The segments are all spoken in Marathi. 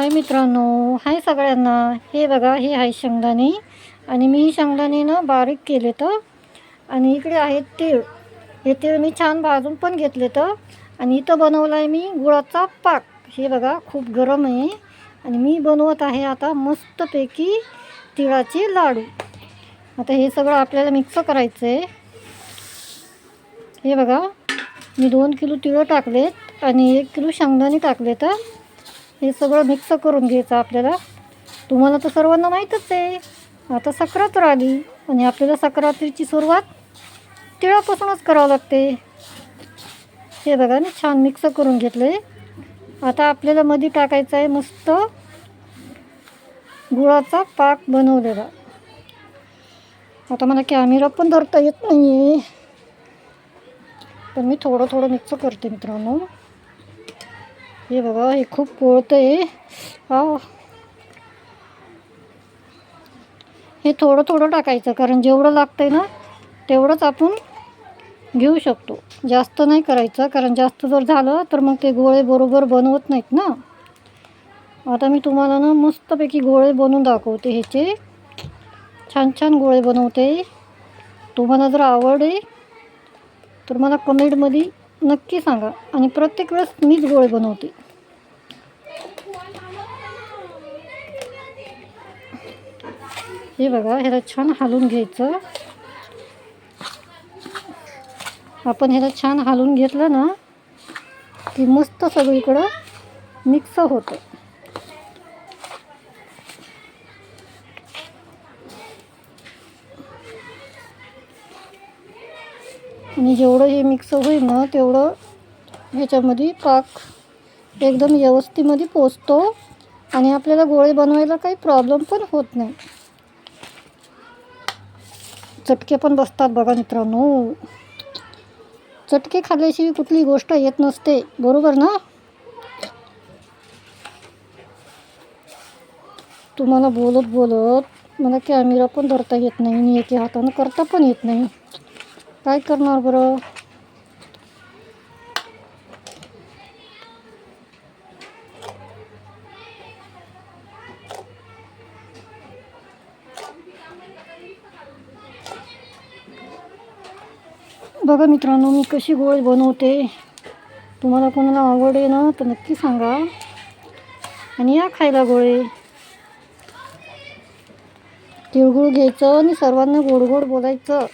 हाय मित्रांनो. हाय सगळ्यांना. हे बघा हे आहे शेंगदाणे. आणि मी शेंगदाणे ना बारीक केले तर. आणि इकडे आहेत तीळ. हे तीळ मी छान भाजून पण घेतले तर. आणि इथं बनवला आहे मी गुळाचा पाक. हे बघा खूप गरम आहे. आणि मी बनवत आहे आता मस्तपैकी तिळाचे लाडू. आता हे सगळं आपल्याला मिक्स करायचं आहे हे बघा मी दोन किलो तिळं टाकलेत आणि एक किलो शेंगदाणे टाकले तर हे सगळं मिक्स करून घ्यायचं आपल्याला. तुम्हाला तर सर्वांना माहीतच आहे. आता सक्रात आली आणि आपल्याला सक्रात्रीची सुरुवात तिळापासूनच करावं लागते. हे बघा मी छान मिक्स करून घेतले आता आपल्याला मध्ये टाकायचं आहे मस्त गुळाचा पाक बनवलेला. आता मला कॅमेरा पण धरता येत नाही आहे पण मी थोडं थोडं मिक्स करते मित्रांनो. हे बघा हे खूप पोळतं आहे. हा. हे थोडं थोडं टाकायचं कारण जेवढं लागतं आहे ना तेवढंच आपण घेऊ शकतो. जास्त नाही करायचं कारण जास्त जर झालं तर मग ते गोळे बरोबर बनवत नाहीत ना. आता मी तुम्हाला ना मस्तपैकी गोळे बनवून दाखवते ह्याचे. छान छान गोळे बनवते. तुम्हाला जर आवड आहे तर मला कमेंटमध्ये नक्की सांगा. आणि प्रत्येक वेळेस मीच गोळे बनवते. हे बघा ह्याला छान हालून घ्यायचं. आपण ह्याला छान हालून घेतलं ना की मस्त सगळीकडं मिक्स होतं. आणि जेवढं हे मिक्स होईल ना तेवढं ह्याच्यामध्ये पाक एकदम व्यवस्थेमध्ये पोचतो आणि आपल्याला गोळे बनवायला काही प्रॉब्लेम पण होत नाही. चटके पण बसतात बघा मित्रांनो. चटके खाल्ल्याशिवाय कुठली गोष्ट येत नसते. बरोबर ना? तुम्हाला बोलत बोलत मला कॅमेरा पण धरता येत नाही आणि एके हातानं करता पण येत नाही. काय करणार बरं? बघा मित्रांनो मी कशी गोळी बनवते. तुम्हाला कोणाला आवड आहे ना तर नक्की सांगा. आणि या खायला गोळे. तिळगुळ घ्यायचं आणि सर्वांना गोड गोड बोलायचं.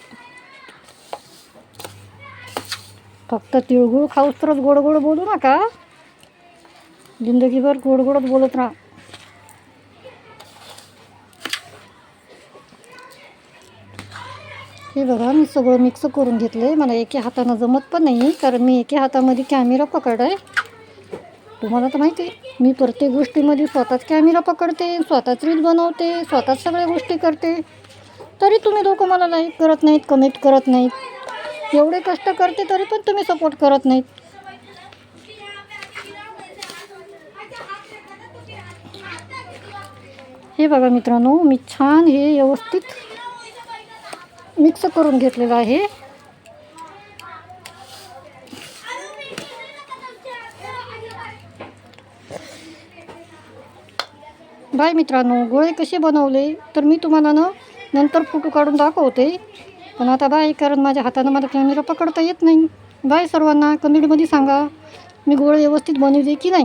फक्त तिळगुळ खाऊस तरच गोड गोड बोलू नका. जिंदगीभर गोड गोडच बोलत राहा. हे बघा मी सगळं मिक्स करून घेतलं आहे मला एके हातानं जमत पण नाही कारण मी एके हातामध्ये कॅमेरा पकड आहे तुम्हाला तर माहिती आहे मी प्रत्येक गोष्टीमध्ये स्वतःच कॅमेरा पकडते स्वतःच रील बनवते स्वतःच सगळ्या गोष्टी करते. तरी तुम्ही लोकं मला लाईक करत नाहीत कमेंट करत नाहीत. एवढे कष्ट करते तरी पण तुम्ही सपोर्ट करत नाहीत. हे बघा मित्रांनो मी छान हे व्यवस्थित मिक्स करून घेतलेलं आहे. बाय मित्रांनो गोळे कसे बनवले तर मी तुम्हाला ना नंतर फोटो काढून दाखवते. पण आता बाय कारण माझ्या हातानं मला कॅमेरा पकडता येत नाही. बाय सर्वांना कमेंटमध्ये सांगा मी गोळे व्यवस्थित बनवले की नाही?